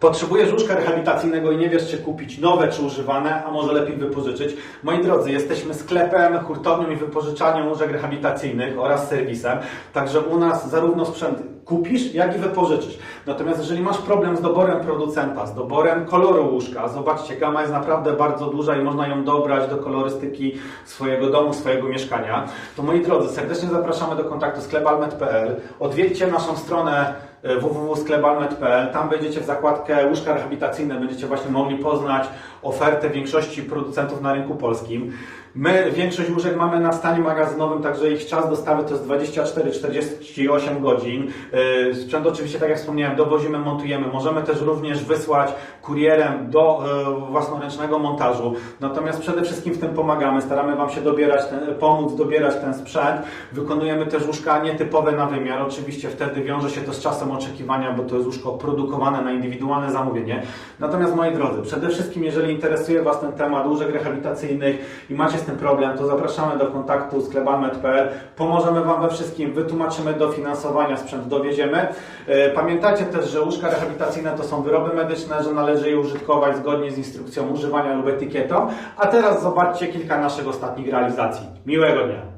Potrzebujesz łóżka rehabilitacyjnego i nie wiesz, czy kupić nowe, czy używane, a może lepiej wypożyczyć. Moi drodzy, jesteśmy sklepem, hurtownią i wypożyczalnią łóżek rehabilitacyjnych oraz serwisem. Także u nas zarówno sprzęt kupisz, jak i wypożyczysz. Natomiast jeżeli masz problem z doborem producenta, z doborem koloru łóżka, zobaczcie, gama jest naprawdę bardzo duża i można ją dobrać do kolorystyki swojego domu, swojego mieszkania, to moi drodzy, serdecznie zapraszamy do kontaktu sklepalmet.pl. Odwiedźcie naszą stronę e, www.sklepalmet.pl. Tam wejdziecie w zakładkę łóżka rehabilitacyjne, będziecie właśnie mogli poznać ofertę większości producentów na rynku polskim. My większość łóżek mamy na stanie magazynowym, także ich czas dostawy to jest 24-48 godzin. Yy, Sprzęt oczywiście, tak jak wspomniałem, dowozimy, montujemy. Możemy też również wysłać kurierem do yy, własnoręcznego montażu. Natomiast przede wszystkim w tym pomagamy. Staramy Wam się dobierać ten, pomóc dobierać ten sprzęt. Wykonujemy też łóżka nietypowe na wymiar. Oczywiście wtedy wiąże się to z czasem oczekiwania, bo to jest łóżko produkowane na indywidualne zamówienie. Natomiast moi drodzy, przede wszystkim jeżeli interesuje Was ten temat łóżek rehabilitacyjnych i macie z tym problem, to zapraszamy do kontaktu z klebalmet.pl. Pomożemy Wam we wszystkim, wytłumaczymy dofinansowania, sprzęt dowieziemy. E, Pamiętajcie też, że łóżka rehabilitacyjne to są wyroby medyczne, że należy je użytkować zgodnie z instrukcją używania lub etykietą. A teraz zobaczcie kilka naszych ostatnich realizacji. Miłego dnia!